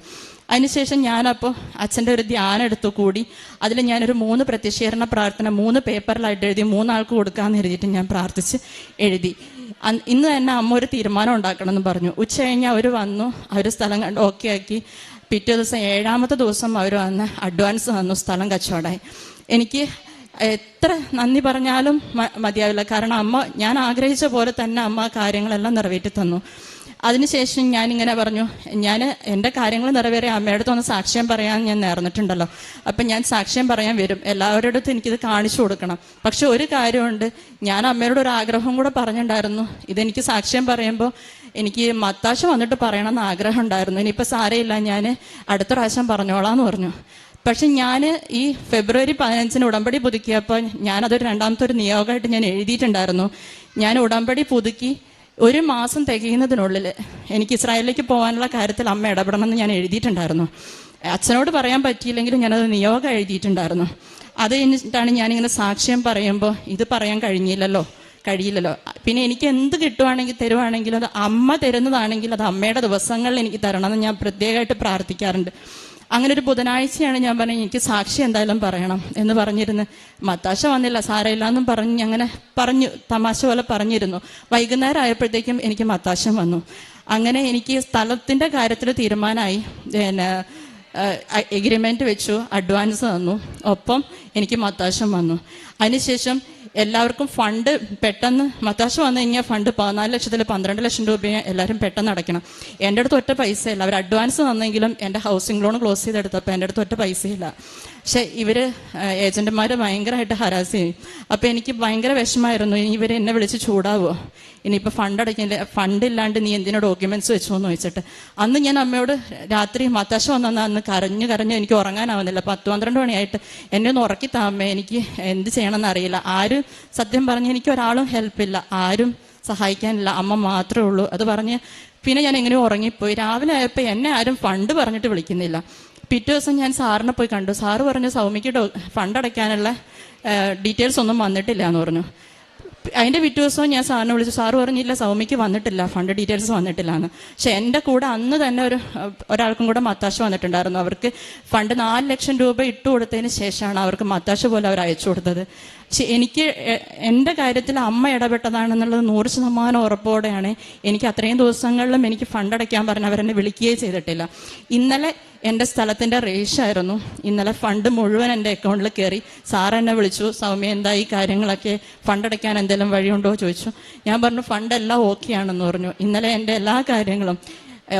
അതിനുശേഷം ഞാനപ്പോൾ അച്ഛന്റെ ഒരു ധ്യാനം എടുത്തു കൂടി. അതിൽ ഞാനൊരു മൂന്ന് പ്രത്യക്ഷീകരണ പ്രാർത്ഥന മൂന്ന് പേപ്പറിലായിട്ട് എഴുതി മൂന്നാൾക്ക് കൊടുക്കാമെന്ന് എഴുതിയിട്ട് ഞാൻ പ്രാർത്ഥിച്ച് എഴുതി. ഇന്ന് തന്നെ അമ്മ ഒരു തീരുമാനം ഉണ്ടാക്കണം എന്ന് പറഞ്ഞു. ഉച്ച കഴിഞ്ഞ് അവർ വന്നു അവർ സ്ഥലം കണ്ട് ഓക്കെ ആക്കി. പിറ്റേ ദിവസം ഏഴാമത്തെ ദിവസം അവർ വന്ന് അഡ്വാൻസ് തന്നു സ്ഥലം കച്ചവടമായി. എനിക്ക് എത്ര നന്ദി പറഞ്ഞാലും മതിയാവില്ല. കാരണം അമ്മ ഞാൻ ആഗ്രഹിച്ച പോലെ തന്നെ അമ്മ കാര്യങ്ങളെല്ലാം നിറവേറ്റി തന്നു. അതിനുശേഷം ഞാനിങ്ങനെ പറഞ്ഞു ഞാൻ എന്റെ കാര്യങ്ങൾ നിറവേറി അമ്മയുടെ ഒന്ന് സാക്ഷ്യം പറയാൻ ഞാൻ നേർന്നിട്ടുണ്ടല്ലോ. അപ്പം ഞാൻ സാക്ഷ്യം പറയാൻ വരും. എല്ലാവരുടെ അടുത്തും എനിക്കിത് കാണിച്ചു കൊടുക്കണം. പക്ഷെ ഒരു കാര്യമുണ്ട് ഞാൻ അമ്മയോട് ഒരു ആഗ്രഹം കൂടെ പറഞ്ഞിട്ടുണ്ടായിരുന്നു ഇതെനിക്ക് സാക്ഷ്യം പറയുമ്പോൾ എനിക്ക് മത്താശ വന്നിട്ട് പറയണമെന്ന് ആഗ്രഹം ഉണ്ടായിരുന്നു ഇനിയിപ്പോൾ സാരയില്ല ഞാൻ അടുത്ത പ്രാവശ്യം പറഞ്ഞോളാം എന്ന് പറഞ്ഞു. പക്ഷെ ഞാൻ ഈ ഫെബ്രുവരി പതിനഞ്ചിന് ഉടമ്പടി പുതുക്കിയപ്പോൾ ഞാനതൊരു രണ്ടാമത്തെ ഒരു നിയോഗമായിട്ട് ഞാൻ എഴുതിയിട്ടുണ്ടായിരുന്നു. ഞാൻ ഉടമ്പടി പുതുക്കി ഒരു മാസം തികയുന്നതിനുള്ളിൽ എനിക്ക് ഇസ്രായേലിലേക്ക് പോകാനുള്ള കാര്യത്തിൽ അമ്മ ഇടപെടണമെന്ന് ഞാൻ എഴുതിയിട്ടുണ്ടായിരുന്നു. അച്ഛനോട് പറയാൻ പറ്റിയില്ലെങ്കിലും ഞാനത് നിയോഗം എഴുതിയിട്ടുണ്ടായിരുന്നു. അത് കഴിഞ്ഞിട്ടാണ് ഞാനിങ്ങനെ സാക്ഷ്യം പറയുമ്പോൾ ഇത് പറയാൻ കഴിഞ്ഞില്ലല്ലോ. കഴിയില്ലല്ലോ. പിന്നെ എനിക്ക് എന്ത് കിട്ടുവാണെങ്കിൽ തരുവാണെങ്കിലും അത് അമ്മ തരുന്നതാണെങ്കിൽ അത് അമ്മയുടെ ദിവസങ്ങളിൽ എനിക്ക് തരണം എന്ന് ഞാൻ പ്രത്യേകമായിട്ട് പ്രാർത്ഥിക്കാറുണ്ട്. അങ്ങനെ ഒരു ബുധനാഴ്ചയാണ് ഞാൻ പറഞ്ഞത് എനിക്ക് സാക്ഷി എന്തായാലും പറയണം എന്ന് പറഞ്ഞിരുന്നു. മത്താശ വന്നില്ല സാരമില്ല എന്നും പറഞ്ഞ് അങ്ങനെ പറഞ്ഞു തമാശ പോലെ പറഞ്ഞിരുന്നു. വൈകുന്നേരം ആയപ്പോഴത്തേക്കും എനിക്ക് മത്താശം വന്നു. അങ്ങനെ എനിക്ക് സ്ഥലത്തിന്റെ കാര്യത്തിൽ തീരുമാനമായി. പിന്നെ എഗ്രിമെന്റ് വെച്ചു അഡ്വാൻസ് തന്നു. ഒപ്പം എനിക്ക് മത്താശം വന്നു. അതിനുശേഷം എല്ലാവർക്കും ഫണ്ട് പെട്ടെന്ന് മത്താശ വന്നു കഴിഞ്ഞാൽ ഫണ്ട് പതിനാല് ലക്ഷത്തിൽ പന്ത്രണ്ട് ലക്ഷം രൂപ എല്ലാവരും പെട്ടെന്ന് അടയ്ക്കണം. എന്റെ അടുത്ത് ഒറ്റ പൈസ ഇല്ല. അവർ അഡ്വാൻസ് തന്നെങ്കിലും എന്റെ ഹൗസിംഗ് ലോൺ ക്ലോസ് ചെയ്തെടുത്തപ്പോൾ എന്റെ അടുത്ത് ഒറ്റ പൈസയില്ല പക്ഷെ ഇവർ ഏജന്റുമാർ ഭയങ്കരമായിട്ട് ഹരാസ് ചെയ്യും. അപ്പോൾ എനിക്ക് ഭയങ്കര വിഷമമായിരുന്നു. ഇനി ഇവർ എന്നെ വിളിച്ച് ചൂടാവുമോ ഇനിയിപ്പോൾ ഫണ്ട് അടയ്ക്കില്ല ഫണ്ട് ഇല്ലാണ്ട് നീ എന്തിനാ ഡോക്യുമെന്റ്സ് വെച്ചോ എന്ന് ചോദിച്ചിട്ട്. അന്ന് ഞാൻ അമ്മയോട് രാത്രി മത്താശ വന്ന അന്ന് കരഞ്ഞു കരഞ്ഞ് എനിക്ക് ഉറങ്ങാനാവുന്നില്ല. പത്ത് പന്ത്രണ്ട് മണിയായിട്ട് എന്നെ ഒന്ന് ഉറക്കി താമേ എനിക്ക് എന്ത് ചെയ്യണമെന്ന് അറിയില്ല. ആരും സത്യം പറഞ്ഞ് എനിക്ക് ഒരാളും ഹെൽപ്പില്ല ആരും സഹായിക്കാനില്ല. അമ്മ മാത്രമേ ഉള്ളൂ. അത് പറഞ്ഞ് പിന്നെ ഞാൻ എങ്ങനെ ഉറങ്ങിപ്പോയി. രാവിലെ ആയപ്പോൾ എന്നെ ആരും ഫണ്ട് പറഞ്ഞിട്ട് വിളിക്കുന്നില്ല. പിറ്റേ ദിവസം ഞാൻ സാറിനെ പോയി കണ്ടു. സാറ് പറഞ്ഞു സൗമ്യക്ക് ഫണ്ട് അടയ്ക്കാനുള്ള ഡീറ്റെയിൽസ് ഒന്നും വന്നിട്ടില്ല എന്ന് പറഞ്ഞു. അതിന്റെ പിറ്റേ ദിവസവും ഞാൻ സാറിനെ വിളിച്ചു. സാറ് പറഞ്ഞില്ല സൗമ്യക്ക് വന്നിട്ടില്ല. ഫണ്ട് ഡീറ്റെയിൽസ് വന്നിട്ടില്ല എന്ന്. പക്ഷെ എന്റെ കൂടെ അന്ന് തന്നെ ഒരു ഒരാൾക്കും കൂടെ മത്താശ വന്നിട്ടുണ്ടായിരുന്നു. അവർക്ക് ഫണ്ട് നാല് ലക്ഷം രൂപ ഇട്ട് കൊടുത്തതിന് ശേഷമാണ് അവർക്ക് മത്താശ പോലെ അവർ അയച്ചു കൊടുത്തത്. എനിക്ക് എന്റെ കാര്യത്തിൽ അമ്മ ഇടപെട്ടതാണെന്നുള്ളത് നൂറ് ശതമാനം ഉറപ്പോടെയാണ്. എനിക്ക് അത്രയും ദിവസങ്ങളിലും എനിക്ക് ഫണ്ട് അടയ്ക്കാൻ പറഞ്ഞ് അവരെന്നെ വിളിക്കുകയേ ചെയ്തിട്ടില്ല. ഇന്നലെ എന്റെ സ്ഥലത്തിന്റെ റേഷായിരുന്നു ഇന്നലെ ഫണ്ട് മുഴുവൻ എന്റെ അക്കൗണ്ടിൽ കയറി സാർ എന്നെ വിളിച്ചു സൗമ്യ എന്താ ഈ കാര്യങ്ങളൊക്കെ? ഫണ്ട് അടയ്ക്കാൻ എന്തെങ്കിലും വഴിയുണ്ടോ? ചോദിച്ചു. ഞാൻ പറഞ്ഞു ഫണ്ട് എല്ലാം ഓക്കെ ആണെന്ന് പറഞ്ഞു. ഇന്നലെ എന്റെ എല്ലാ കാര്യങ്ങളും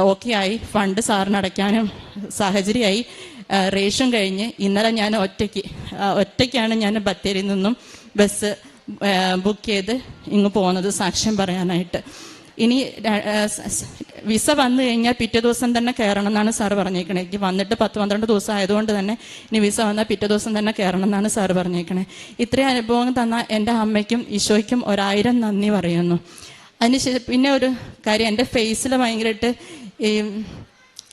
ഓക്കെ ആയി. ഫണ്ട് സാറിന് അടയ്ക്കാനും സാഹചര്യമായി. റേഷൻ കഴിഞ്ഞ് ഇന്നലെ ഞാൻ ഒറ്റയ്ക്ക് ഒറ്റയ്ക്കാണ് ഞാൻ ബത്തേരിയിൽ നിന്നും ബസ് ബുക്ക് ചെയ്ത് ഇങ്ങ് പോകുന്നത് സാക്ഷ്യം പറയാനായിട്ട്. ഇനി വിസ വന്നു കഴിഞ്ഞാൽ പിറ്റേ ദിവസം തന്നെ കയറണം എന്നാണ് സാർ പറഞ്ഞേക്കണേ. എനിക്ക് വന്നിട്ട് പത്ത് പന്ത്രണ്ട് ദിവസം ആയതുകൊണ്ട് തന്നെ ഇനി വിസ വന്നാൽ പിറ്റേ ദിവസം തന്നെ കയറണം എന്നാണ് സാർ പറഞ്ഞേക്കണേ. ഇത്രയും അനുഭവം തന്ന എന്റെ അമ്മയ്ക്കും ഈശോയ്ക്കും ഒരായിരം നന്ദി പറയുന്നു. അതിനുശേഷം പിന്നെ ഒരു കാര്യം എന്റെ ഫേസിൽ ഭയങ്കരമായിട്ട് ഈ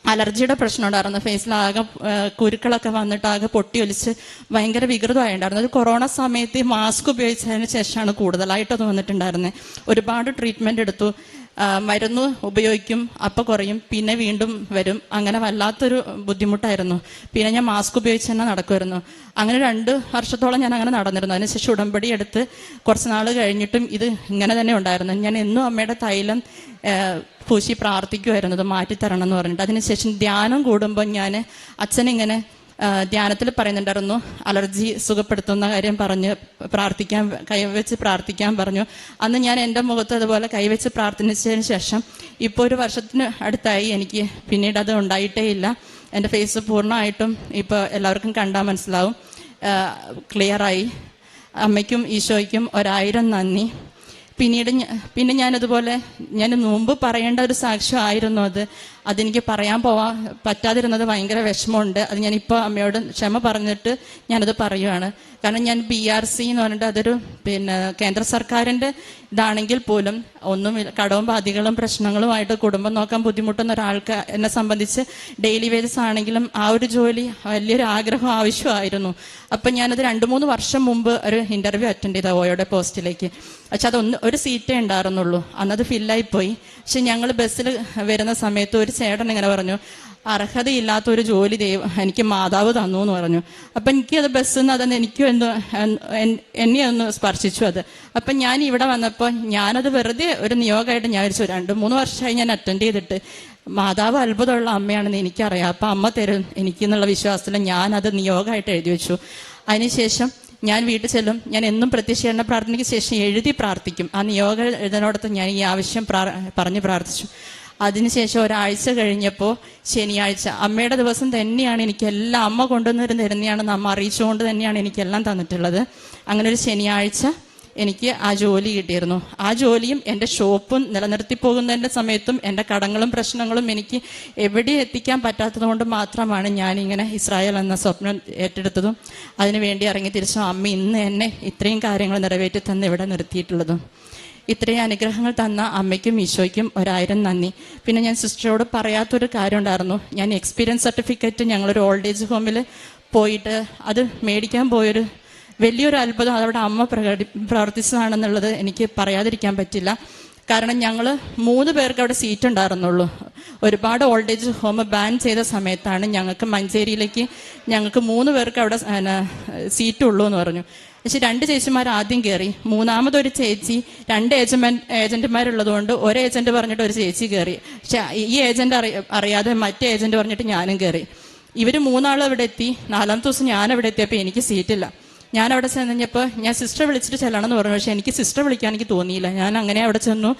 അലർജിയുടെ പ്രശ്നം ഉണ്ടായിരുന്നു ഫേസിലാകെ ആ, കുരുക്കളൊക്കെ വന്നിട്ട് ആകെ പൊട്ടിയൊലിച്ച് ഭയങ്കര വികൃതമായിട്ടുണ്ടായിരുന്നു അത് കൊറോണ സമയത്ത് മാസ്ക് ഉപയോഗിച്ചതിന് ശേഷമാണ് കൂടുതലായിട്ടത് വന്നിട്ടുണ്ടായിരുന്നത് ഒരുപാട് ട്രീറ്റ്മെന്റ് എടുത്തു. മരുന്ന് ഉപയോഗിക്കും അപ്പം കുറയും പിന്നെ വീണ്ടും വരും. അങ്ങനെ വല്ലാത്തൊരു ബുദ്ധിമുട്ടായിരുന്നു. പിന്നെ ഞാൻ മാസ്ക് ഉപയോഗിച്ച് തന്നെ നടക്കുമായിരുന്നു അങ്ങനെ രണ്ട് വർഷത്തോളം ഞാൻ അങ്ങനെ നടന്നിരുന്നു. അതിനുശേഷം ഉടമ്പടി എടുത്ത് കുറച്ച് നാൾ കഴിഞ്ഞിട്ടും ഇത് ഇങ്ങനെ തന്നെ ഉണ്ടായിരുന്നു. ഞാൻ എന്നും അമ്മയുടെ തൈലം പൂശി പ്രാർത്ഥിക്കുമായിരുന്നു അത് മാറ്റിത്തരണം എന്ന് പറഞ്ഞിട്ട്. അതിനുശേഷം ധ്യാനം കൂടുമ്പോൾ ഞാൻ അച്ഛനിങ്ങനെ ധ്യാനത്തിൽ പറയുന്നുണ്ടായിരുന്നു അലർജി സുഖപ്പെടുത്തുന്ന കാര്യം പറഞ്ഞ് പ്രാർത്ഥിക്കാൻ കൈവച്ച് പ്രാർത്ഥിക്കാൻ പറഞ്ഞു. അന്ന് ഞാൻ എന്റെ മുഖത്ത് അതുപോലെ കൈവച്ച് പ്രാർത്ഥിച്ചതിന് ശേഷം ഇപ്പോൾ ഒരു വർഷത്തിന് അടുത്തായി എനിക്ക് പിന്നീട് അത് ഉണ്ടായിട്ടേ ഇല്ല. എന്റെ ഫേസ് പൂർണമായിട്ടും ഇപ്പോൾ എല്ലാവർക്കും കണ്ടാൽ മനസ്സിലാവും. ക്ലിയറായി അമ്മയ്ക്കും ഈശോയ്ക്കും ഒരായിരം നന്ദി. പിന്നീട് പിന്നെ പിന്നെ ഞാനതുപോലെ ഞാൻ മുമ്പ് പറയേണ്ട ഒരു സാക്ഷ്യമായിരുന്നു അത്. അതെനിക്ക് പറയാൻ പോവാ പറ്റാതിരുന്നത് ഭയങ്കര വിഷമമുണ്ട്. അത് ഞാനിപ്പോൾ അമ്മയോട് ക്ഷമ പറഞ്ഞിട്ട് ഞാനത് പറയുവാണ്. കാരണം ഞാൻ ബി ആർ സി എന്ന് പറഞ്ഞിട്ട് അതൊരു പിന്നെ കേന്ദ്ര സർക്കാരിന്റെ ഇതാണെങ്കിൽ പോലും ഒന്നും കടവും ബാധികളും പ്രശ്നങ്ങളുമായിട്ട് കുടുംബം നോക്കാൻ ബുദ്ധിമുട്ടുന്ന ഒരാൾക്ക് എന്നെ സംബന്ധിച്ച് ഡെയിലി വേജസ് ആണെങ്കിലും ആ ഒരു ജോലി വലിയൊരു ആഗ്രഹം ആവശ്യമായിരുന്നു. അപ്പം ഞാനത് രണ്ട് മൂന്ന് വർഷം മുമ്പ് ഒരു ഇന്റർവ്യൂ അറ്റൻഡ് ചെയ്ത ഓയോടെ പോസ്റ്റിലേക്ക്. പക്ഷെ അതൊന്ന് ഒരു സീറ്റേ ഉണ്ടായിരുന്നുള്ളൂ. അന്നത് ഫില്ലായി പോയി. പക്ഷെ ഞങ്ങൾ ബസ്സിൽ വരുന്ന സമയത്ത് ഒരു ചേട്ടൻ ഇങ്ങനെ പറഞ്ഞു അർഹതയില്ലാത്ത ഒരു ജോലി ദൈവം എനിക്ക് മാതാവ് തന്നു എന്ന് പറഞ്ഞു. അപ്പം എനിക്കത് ബസ്സിൽ നിന്ന് അതെന്ന് എനിക്കും എന്തോ എന്നെ ഒന്ന് സ്പർശിച്ചു അത്. അപ്പം ഞാൻ ഇവിടെ വന്നപ്പോൾ ഞാനത് വെറുതെ ഒരു നിയോഗമായിട്ട് ഞാൻ വിളിച്ചു. രണ്ട് മൂന്ന് വർഷമായി ഞാൻ അറ്റൻഡ് ചെയ്തിട്ട്. മാതാവ് അത്ഭുതമുള്ള അമ്മയാണെന്ന് എനിക്കറിയാം. അപ്പം അമ്മ തരും എനിക്കെന്നുള്ള വിശ്വാസത്തിൽ ഞാനത് നിയോഗമായിട്ട് എഴുതി വെച്ചു. അതിനുശേഷം ഞാൻ വീട്ടിൽ ചെല്ലും. ഞാൻ എന്നും പ്രത്യക്ഷീകരണ പ്രാർത്ഥനയ്ക്ക് ശേഷം എഴുതി പ്രാർത്ഥിക്കും. ആ നിയോഗ എഴുതാനോടത്ത് ഞാൻ ഈ ആവശ്യം പറഞ്ഞ് പ്രാർത്ഥിച്ചു. അതിനുശേഷം ഒരാഴ്ച കഴിഞ്ഞപ്പോൾ ശനിയാഴ്ച അമ്മയുടെ ദിവസം തന്നെയാണ് എനിക്ക് എല്ലാം അമ്മ കൊണ്ടുവന്നൊരു തരുന്നതാണെന്ന് അമ്മ അറിയിച്ചുകൊണ്ട് തന്നെയാണ് എനിക്കെല്ലാം തന്നിട്ടുള്ളത്. അങ്ങനെ ഒരു ശനിയാഴ്ച എനിക്ക് ആ ജോലി കിട്ടിയിരുന്നു. ആ ജോലിയും എന്റെ ഷോപ്പും നിലനിർത്തി പോകുന്നതിന്റെ സമയത്തും എന്റെ കടങ്ങളും പ്രശ്നങ്ങളും എനിക്ക് എവിടെ എത്തിക്കാൻ പറ്റാത്തതുകൊണ്ട് മാത്രമാണ് ഞാനിങ്ങനെ ഇസ്രായേൽ എന്ന സ്വപ്നം ഏറ്റെടുത്തതും അതിനുവേണ്ടി ഇറങ്ങി തിരിച്ചു അമ്മ ഇന്ന് എന്നെ ഇത്രയും കാര്യങ്ങൾ നിറവേറ്റി തന്ന് ഇവിടെ നിർത്തിയിട്ടുള്ളതും. ഇത്രയും അനുഗ്രഹങ്ങൾ തന്ന അമ്മയ്ക്കും ഈശോയ്ക്കും ഒരായിരം നന്ദി. പിന്നെ ഞാൻ സിസ്റ്ററോട് പറയാത്തൊരു കാര്യം ഉണ്ടായിരുന്നു ഞാൻ എക്സ്പീരിയൻസ് സർട്ടിഫിക്കറ്റ് ഞങ്ങളൊരു ഓൾഡ് ഏജ് ഹോമിൽ പോയിട്ട് അത് മേടിക്കാൻ പോയൊരു വലിയൊരു അത്ഭുതം. അതവിടെ അമ്മ പ്രകടി പ്രവർത്തിച്ചതാണെന്നുള്ളത് എനിക്ക് പറയാതിരിക്കാൻ പറ്റില്ല. കാരണം ഞങ്ങൾ മൂന്ന് പേർക്ക് അവിടെ സീറ്റ് ഉണ്ടായിരുന്നുള്ളൂ. ഒരുപാട് ഓൾഡ് ഏജ് ഹോം ബാൻ ചെയ്ത സമയത്താണ് ഞങ്ങൾക്ക് മഞ്ചേരിയിലേക്ക് ഞങ്ങൾക്ക് മൂന്ന് പേർക്ക് അവിടെ സീറ്റ് ഉള്ളൂ എന്ന് പറഞ്ഞു. പക്ഷെ രണ്ട് ചേച്ചിമാർ ആദ്യം കയറി മൂന്നാമതൊരു ചേച്ചി രണ്ട് ഏജന്റ് ഏജന്റുമാരുള്ളത് കൊണ്ട് ഒരു ഏജന്റ് പറഞ്ഞിട്ട് ഒരു ചേച്ചി കയറി പക്ഷെ ഈ ഏജന്റ് അറിയ അറിയാതെ മറ്റേ ഏജന്റ് പറഞ്ഞിട്ട് ഞാനും കയറി ഇവർ മൂന്നാളും അവിടെ എത്തി. നാലാമത്തെ ദിവസം ഞാൻ അവിടെ എത്തിയപ്പോൾ എനിക്ക് സീറ്റില്ല. ഞാൻ അവിടെ ചെന്ന് കഴിഞ്ഞപ്പോൾ ഞാൻ സിസ്റ്റർ വിളിച്ചിട്ട് ചെല്ലണം എന്ന് പറഞ്ഞു. പക്ഷെ എനിക്ക് സിസ്റ്റർ വിളിക്കാൻ എനിക്ക് തോന്നിയില്ല. ഞാൻ അങ്ങനെ അവിടെ ചെന്നു.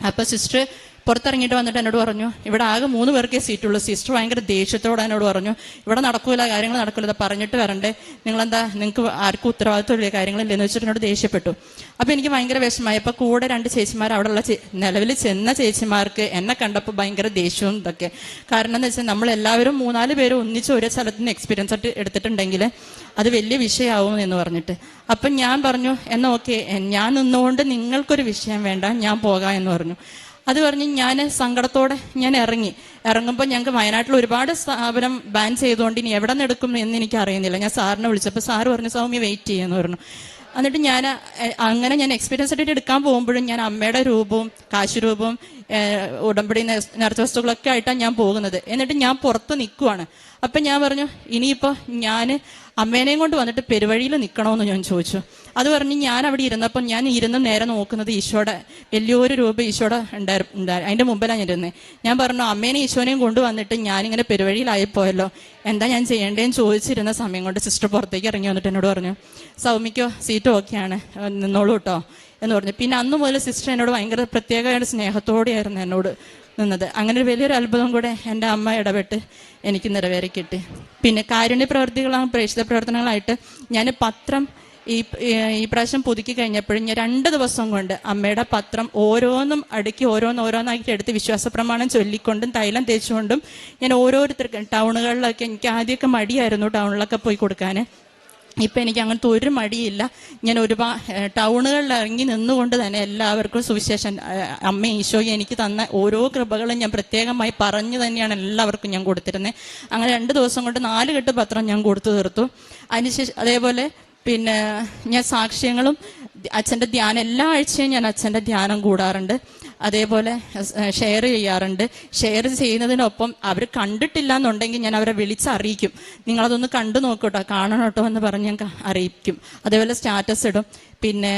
അപ്പോൾ സിസ്റ്റർ പുറത്തിറങ്ങിയിട്ട് വന്നിട്ട് എന്നോട് പറഞ്ഞു ഇവിടെ ആകെ മൂന്ന് പേർക്കേ സീറ്റുള്ളൂ. സിസ്റ്റർ ഭയങ്കര ദേഷ്യത്തോടെ എന്നോട് പറഞ്ഞു ഇവിടെ നടക്കൂല കാര്യങ്ങൾ നടക്കൂല പറഞ്ഞിട്ട് വരണ്ടേ. നിങ്ങളെന്താ നിങ്ങൾക്ക് ആർക്കും ഉത്തരവാദിത്വമില്ല കാര്യങ്ങളില്ലെന്ന് വെച്ചിട്ട് എന്നോട് ദേഷ്യപ്പെട്ടു. അപ്പോൾ എനിക്ക് ഭയങ്കര വിഷമമായി. അപ്പോൾ കൂടെ രണ്ട് ചേച്ചിമാർ അവിടെയുള്ള നിലവിൽ ചെന്ന ചേച്ചിമാർക്ക് എന്നെ കണ്ടപ്പോൾ ഭയങ്കര ദേഷ്യവും ഇതൊക്കെ. കാരണം എന്ന് വെച്ചാൽ നമ്മൾ എല്ലാവരും മൂന്നാൽ പേര് ഒന്നിച്ച് ഒരേ സ്ഥലത്ത് നിന്ന് എക്സ്പീരിയൻസ് ആയിട്ട് എടുത്തിട്ടുണ്ടെങ്കിൽ അത് വലിയ വിഷയമാവും എന്ന് പറഞ്ഞിട്ട്. അപ്പം ഞാൻ പറഞ്ഞു എന്നാ ഓക്കെ ഞാൻ നിന്നുകൊണ്ട് നിങ്ങൾക്കൊരു വിഷയം വേണ്ട ഞാൻ പോകാം എന്ന് പറഞ്ഞു. അത് പറഞ്ഞ് ഞാൻ സങ്കടത്തോടെ ഞാൻ ഇറങ്ങി. ഇറങ്ങുമ്പോൾ ഞങ്ങൾക്ക് വയനാട്ടിൽ ഒരുപാട് സ്ഥാപനം ബാൻ ചെയ്തുകൊണ്ട് ഇനി എവിടെ നിന്ന് എന്ന് എനിക്ക് അറിയുന്നില്ല ഞാൻ സാറിനെ വിളിച്ചപ്പോൾ സാറ് പറഞ്ഞു സൗമ്യ വെയിറ്റ് ചെയ്യുമെന്ന് പറഞ്ഞു. എന്നിട്ട് ഞാൻ അങ്ങനെ ഞാൻ എക്സ്പീരിയൻസ് സർട്ടിഫിക്കറ്റ് എടുക്കാൻ പോകുമ്പോഴും ഞാൻ അമ്മയുടെ രൂപവും കാശുരൂപവും ഉടമ്പടി നേ- നേർച്ച വസ്തുക്കളൊക്കെ ആയിട്ടാണ് ഞാൻ പോകുന്നത്. എന്നിട്ട് ഞാൻ പുറത്ത് നിൽക്കുവാണ് അപ്പം ഞാൻ പറഞ്ഞു ഇനിയിപ്പോൾ ഞാൻ അമ്മേനെയും കൊണ്ട് വന്നിട്ട് പെരുവഴിയിൽ നിൽക്കണമെന്ന് ഞാൻ ചോദിച്ചു. അത് പറഞ്ഞ് ഞാൻ അവിടെ ഇരുന്നപ്പം ഞാൻ ഇരുന്ന് നേരെ നോക്കുന്നത് ഈശോയുടെ വലിയൊരു രൂപ ഈശോയുടെ ഉണ്ടായിരുന്നു ഉണ്ടായി അതിന്റെ മുമ്പിലാണ് ഞാൻ ഇരുന്നത് ഞാൻ പറഞ്ഞു അമ്മേനെ ഈശോനെയും കൊണ്ടുവന്നിട്ട് ഞാനിങ്ങനെ പെരുവഴിയിലായിപ്പോയല്ലോ എന്താ ഞാൻ ചെയ്യേണ്ടതെന്ന് ചോദിച്ചിരുന്ന സമയം കൊണ്ട് സിസ്റ്റർ പുറത്തേക്ക് ഇറങ്ങി വന്നിട്ട് എന്നോട് പറഞ്ഞു സൗമിക്കോ സീറ്റ് ഓക്കെയാണ് നിന്നോളൂ കേട്ടോ എന്ന് പറഞ്ഞു. പിന്നെ അന്ന് മുതൽ സിസ്റ്റർ എന്നോട് ഭയങ്കര പ്രത്യേകമായിട്ട് സ്നേഹത്തോടെയായിരുന്നു എന്നോട് നിന്നത്. അങ്ങനെ വലിയൊരു അത്ഭുതം കൂടെ എന്റെ അമ്മ ഇടപെട്ട് എനിക്ക് നിറവേറി കിട്ടി. പിന്നെ കാരുണ്യ പ്രവർത്തികളാണ് പ്രേക്ഷിത പ്രവർത്തനങ്ങളായിട്ട് ഞാൻ പത്രം ഈ ഈ പ്രാവശ്യം പുതുക്കി കഴിഞ്ഞപ്പോഴും ഞാൻ രണ്ട് ദിവസം കൊണ്ട് അമ്മയുടെ പത്രം ഓരോന്നും അടുക്കി ഓരോന്ന് ഓരോന്നാക്കി എടുത്ത് വിശ്വാസ പ്രമാണം ചൊല്ലിക്കൊണ്ടും തൈലം തേച്ചുകൊണ്ടും ഞാൻ ഓരോരുത്തർക്കും ടൗണുകളിലൊക്കെ എനിക്ക് ആദ്യമൊക്കെ മടിയായിരുന്നു ടൗണിലൊക്കെ പോയി കൊടുക്കാൻ. ഇപ്പം എനിക്ക് അങ്ങനത്തെ ഒരു മടിയില്ല. ഞാൻ ഒരുപാട് ടൗണുകളിൽ ഇറങ്ങി നിന്നുകൊണ്ട് തന്നെ എല്ലാവർക്കും സുവിശേഷം അമ്മ ഈശോയെ എനിക്ക് തന്ന ഓരോ കൃപകളും ഞാൻ പ്രത്യേകമായി പറഞ്ഞു തന്നെയാണ് എല്ലാവർക്കും ഞാൻ കൊടുത്തിരുന്നത് അങ്ങനെ രണ്ട് ദിവസം കൊണ്ട് നാല് കെട്ട് പത്രം ഞാൻ കൊടുത്തു തീർത്തു. അതിനുശേഷം അതേപോലെ പിന്നെ ഞാൻ സാക്ഷ്യങ്ങളും അച്ഛന്റെ ധ്യാനം എല്ലാ ആഴ്ചയും ഞാൻ അച്ഛന്റെ ധ്യാനം കൂടാറുണ്ട്. അതേപോലെ ഷെയർ ചെയ്യാറുണ്ട്. ഷെയർ ചെയ്യുന്നതിനൊപ്പം അവർ കണ്ടിട്ടില്ല എന്നുണ്ടെങ്കിൽ ഞാൻ അവരെ വിളിച്ചറിയിക്കും. നിങ്ങളതൊന്ന് കണ്ടു നോക്കൂട്ടോ കാണണം കേട്ടോ എന്ന് പറഞ്ഞ് ഞാൻ അറിയിക്കും. അതേപോലെ സ്റ്റാറ്റസ് ഇടും. പിന്നെ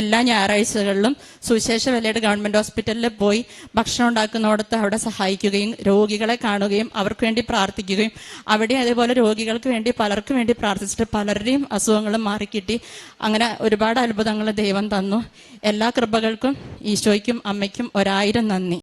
എല്ലാ ഞായറാഴ്ചകളിലും സുവിശേഷ വിലയുടെ ഗവൺമെന്റ് ഹോസ്പിറ്റലിൽ പോയി ഭക്ഷണം ഉണ്ടാക്കുന്നിടത്ത് അവിടെ സഹായിക്കുകയും രോഗികളെ കാണുകയും അവർക്ക് വേണ്ടി പ്രാർത്ഥിക്കുകയും അവിടെ അതേപോലെ രോഗികൾക്ക് വേണ്ടി പലർക്കും വേണ്ടി പ്രാർത്ഥിച്ചിട്ട് പലരുടെയും അസുഖങ്ങളും മാറിക്കിട്ടി. അങ്ങനെ ഒരുപാട് അത്ഭുതങ്ങൾ ദൈവം തന്നു. എല്ലാ കൃപകൾക്കും ഈശോയ്ക്കും അമ്മയ്ക്കും ഒരായിരം നന്ദി.